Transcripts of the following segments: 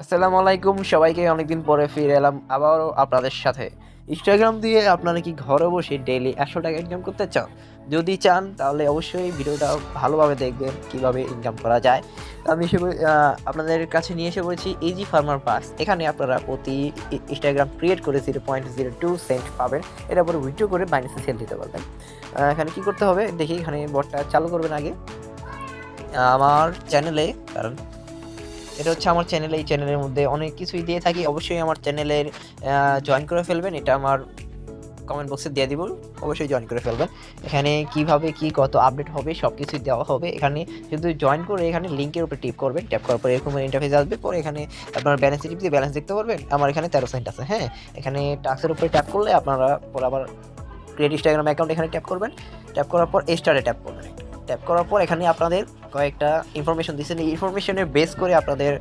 আসসালামু আলাইকুম সবাইকে অনেকদিন পরে ফিরে এলাম আবারও আপনাদের সাথে। ইনস্টাগ্রাম দিয়ে আপনারা কি ঘরে বসে ডেইলি একশো টাকা ইনকাম করতে চান? যদি চান, তাহলে অবশ্যই ভিডিওটা ভালোভাবে দেখবেন, কীভাবে ইনকাম করা যায়। আমি এসে আপনাদের কাছে নিয়ে এসে বলছি ইজি ফার্মার পাস এখানে আপনারা প্রতি ইনস্টাগ্রাম ক্রিয়েট করে zero point zero two cent পাবেন। এর উপরে উইথড্র করে বাইন্যান্সে সেল দিতে পারবেন। এখানে কি করতে হবে? দেখি, এখানে বটটা চালু করবেন আগে। আমার চ্যানেলে কারণ এটা হচ্ছে আমার চ্যানেল এই চ্যানেলের মধ্যে অনেক কিছুই দিয়ে থাকি। অবশ্যই আমার চ্যানেলের জয়েন করে ফেলবেন। এটা আমার কমেন্ট বক্সে দিয়ে দিব। অবশ্যই জয়েন করে ফেলবেন। এখানে কীভাবে কি কত আপডেট হবে সব কিছুই দেওয়া হবে। এখানে শুধু জয়েন করে এখানে লিঙ্কের উপরে টিপ করবেন। ট্যাপ করার পরে এরকম ইন্টারফেস আসবে। পরে এখানে আপনার ব্যালেন্স টিপ দিয়ে ব্যালেন্স দেখতে পারবেন, আমার এখানে তেরো সেন্ট আছে হ্যাঁ? এখানে টাক্সের উপরে ট্যাপ করলে আপনারা পরে আবার ক্রিয়েট ইনস্টাগ্রাম অ্যাকাউন্ট এখানে ট্যাপ করবেন। ট্যাপ করার পর স্টারে ট্যাপ করবেন। ট্যাপ করার পর এখানে আপনাদের কয়েকটা ইনফরমেশন দিচ্ছেন এই ইনফরমেশনের বেস করে আপনাদের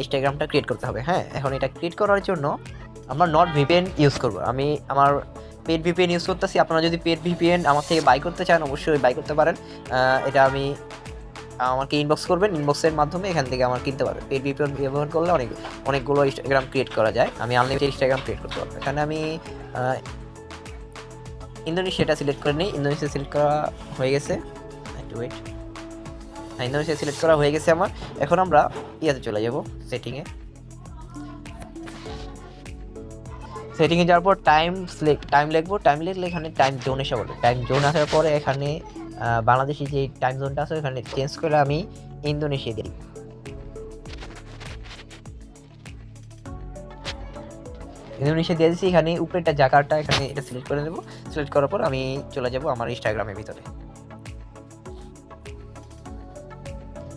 ইনস্টাগ্রামটা ক্রিয়েট করতে হবে। হ্যাঁ এখন এটা ক্রিয়েট করার জন্য আমরা নট ভিপিএন ইউজ করব। আমি আমার পেড ভিপিএন ইউজ করতেছি। আপনারা যদি পেড ভিপিএন আমার থেকে বাই করতে চান, অবশ্যই বাই করতে পারেন। এটা আমি আমাকে ইনবক্স করবেন। ইনবক্সের মাধ্যমে এখান থেকে আমার কিনতে পারবেন। পেড ভিপিএন ব্যবহার করলে অনেক, অনেকগুলো ইনস্টাগ্রাম ক্রিয়েট করা যায়। আমি আনলিমিটেড ইনস্টাগ্রাম ক্রিয়েট করতে পারব। এখানে আমি ইন্দোনেশিয়াটা সিলেক্ট করে নিই। ইন্দোনেশিয়া সিলেক্ট করা হয়ে গেছে। ওয়েট হ্যাঁ ইন্দোনেশিয়া সিলেক্ট করা হয়ে গেছে আমার। এখন আমরা ইয়াতে চলে যাব সেটিংয়ে সেটিংয়ে যাওয়ার পর টাইম সিলেক্ট টাইম লিখব। টাইম লিখলে এখানে টাইম জোন এসে বলবে টাইম জোন আসার পরে এখানে বাংলাদেশি যে টাইম জোনটা আছে এখানে চেঞ্জ করে আমি ইন্দোনেশিয়া দিই ইন্দোনেশিয়া দিয়ে দিচ্ছি এখানে উপরেটা জায়গাটা এখানে এটা সিলেক্ট করে নেব। সিলেক্ট করার পর আমি চলে যাব আমার ইনস্টাগ্রামের ভিতরে।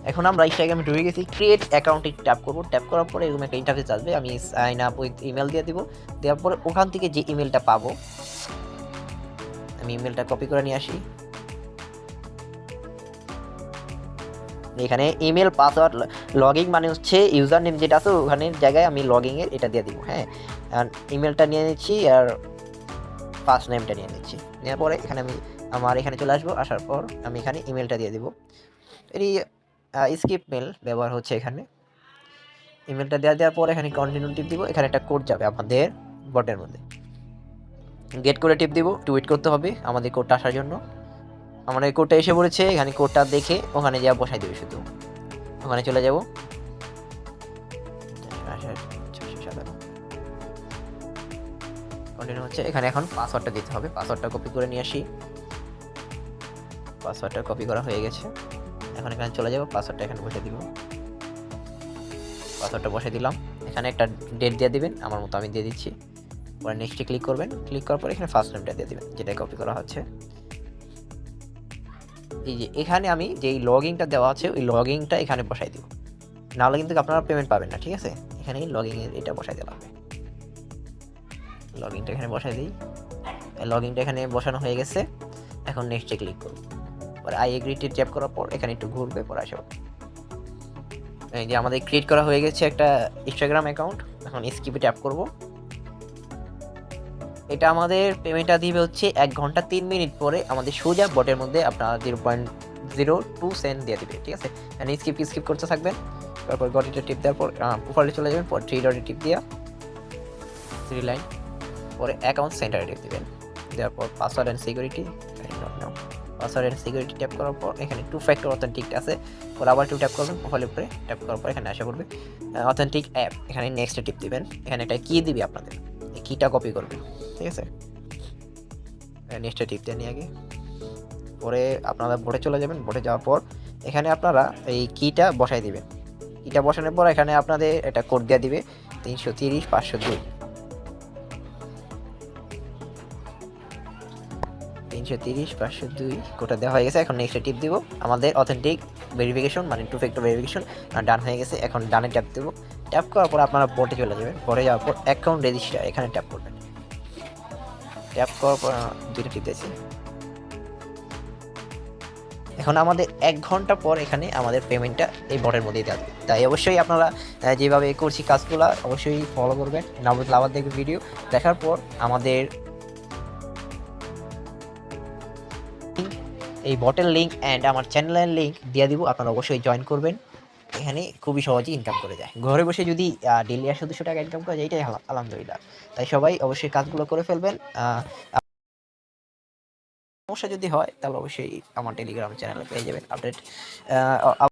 এখন আমরা ইনস্টাগ্রামে ঢুকে গেছি ক্রিয়েট অ্যাকাউন্টে ট্যাপ করব। ট্যাপ করার পরে এরকম একটা ইন্টারফেস আসবে, আমি সাইন আপ উইথ ইমেল দিয়ে দিব। দেওয়ার পরে ওখান থেকে যে ইমেলটা পাবো, আমি ইমেলটা কপি করে নিয়ে আসি। এখানে ইমেল পাসওয়ার্ড লগইং মানে হচ্ছে ইউজার নেম যেটা আছে, ওখানে জায়গায় আমি লগইং এর এটা দিয়ে দিব হ্যাঁ? আর ইমেলটা নিয়ে নিচ্ছি আর ফার্স্ট নেমটা নিয়ে নিচ্ছি। নেওয়ার পরে এখানে আমি, আমার এখানে চলে আসব, আসার পর আমি এখানে ইমেলটা দিয়ে দিব। এটি স্কিপ মেল ব্যবহার হচ্ছে এখানে। ইমেলটা দেওয়া দেওয়ার পর এখানে কন্টিনিউ টিপ দিব। এখানে একটা কোড যাবে আমাদের বটের মধ্যে। গেট করে টিপ দিব টুইট করতে হবে আমাদের কোডটা আসার জন্য। আমাদের কোডটা এসে পড়েছে, এখানে কোডটা দেখে ওখানে যা বসাই দেবে শুধু। ওখানে চলে যাব। কন্টিনিউ হচ্ছে। এখানে এখন পাসওয়ার্ডটা দিতে হবে। পাসওয়ার্ডটা কপি করে নিয়ে আসি। পাসওয়ার্ডটা কপি করা হয়ে গেছে। এখন এখানে চলে যাব পাসওয়ার্ডটা এখানে বসে দিব। পাসওয়ার্ডটা বসে দিলাম। এখানে একটা ডেট দিয়ে দিবেন, আমার মতো আমি দিয়ে দিচ্ছি। পরে নেক্সটে ক্লিক করবেন। ক্লিক করার পর এখানে ফার্স্ট নেমটা দিয়ে দেবেন, যেটা কপি করা হচ্ছে। এই যে এখানে আমি যেই লগইনটা দেওয়া আছে, ওই লগইনটা এখানে বসাই দিব। নাহলে কিন্তু আপনারা পেমেন্ট পাবেন না, ঠিক আছে? এখানে লগইনের এটা বসাই দিলাম লগইনটা এখানে বসাই দিই। লগইনটা এখানে বসানো হয়ে গেছে। এখন নেক্সটে ক্লিক করব। পরে আই এগ্রিটি ট্যাপ করার পর এখানে একটু ঘুরবে, পরে আসবে এই যে আমাদের ক্রিয়েট করা হয়ে গেছে একটা ইনস্টাগ্রাম অ্যাকাউন্ট এখন স্কিপে ট্যাপ করব। এটা আমাদের পেমেন্টটা দিবে হচ্ছে এক ঘণ্টা তিন মিনিট পরে আমাদের সোজা বটের মধ্যে আপনার zero point zero two cent দিয়ে দিবে, ঠিক আছে? স্কিপ স্কিপ করতে থাকবেন, তারপর গটিটা টিপ দেওয়ার পর উপরে চলে যাবেন, পর থ্রি ডটে টিপ দিয়া থ্রি লাইন পরে অ্যাকাউন্ট সেন্টারে টিপ দিবেন। দেওয়ার পর password and security and security tap করার পর এখানে টু ফ্যাক্টর অথেন্টিক আছে। পরে আবার টু ট্যাপ করবেন প্রোফাইলের উপরে ট্যাপ করার পর এখানে আসা করবে অথেন্টিক অ্যাপ এখানে নেক্সটে টিপ দিবেন। এখানে একটা কি দিবি আপনাদের। এই কিটা কপি করবেন, ঠিক আছে? নেক্সটে টিপ দেন আগে। পরে আপনারা বোটে চলে যাবেন বোটে যাওয়ার পর এখানে আপনারা এই কিটা বসাই দিবেন। কিটা বসানোর পর এখানে আপনাদের একটা কোড দিয়ে দিবে, তিনশো তিরিশ পাঁচশো দুই। তিনশো তিরিশ, পাঁচশো দুই কোটা দেওয়া হয়ে গেছে। এখন নেক্সট টিপ দিব। আমাদের অথেন্টিক ভেরিফিকেশন মানে টু ফ্যাক্টর ভেরিফিকেশন ডান হয়ে গেছে। এখন ডানে ট্যাপ দেবো। ট্যাপ করার পর আপনারা বোটে চলে যাবেন। পরে যাওয়ার পর অ্যাকাউন্ট রেজিস্টার এখানে ট্যাপ করবেন। ট্যাপ করার পর দুইটা টিপ দিয়েছি। এখন আমাদের এক ঘণ্টা পর এখানে আমাদের পেমেন্টটা এই বটের মধ্যেই দেওয়া তাই অবশ্যই আপনারা যেভাবে করছি কাজগুলো, অবশ্যই ফলো করবেন। নাবুদ লাভার দেখবে ভিডিও দেখার পর আমাদের এই বটের লিঙ্ক অ্যান্ড আমার চ্যানেলের লিঙ্ক দিয়ে দিব, আপনারা অবশ্যই জয়েন করবেন। এখানে খুবই সহজেই ইনকাম করে যায়। ঘরে বসে যদি ডেলি একশো দুশো টাকা ইনকাম করা যায়, এটাই আল- আলহামদুলিল্লাহ। তাই সবাই অবশ্যই কাজগুলো করে ফেলবেন। সমস্যা যদি হয়, তাহলে অবশ্যই আমার টেলিগ্রাম চ্যানেলে পেয়ে যাবেন আপডেট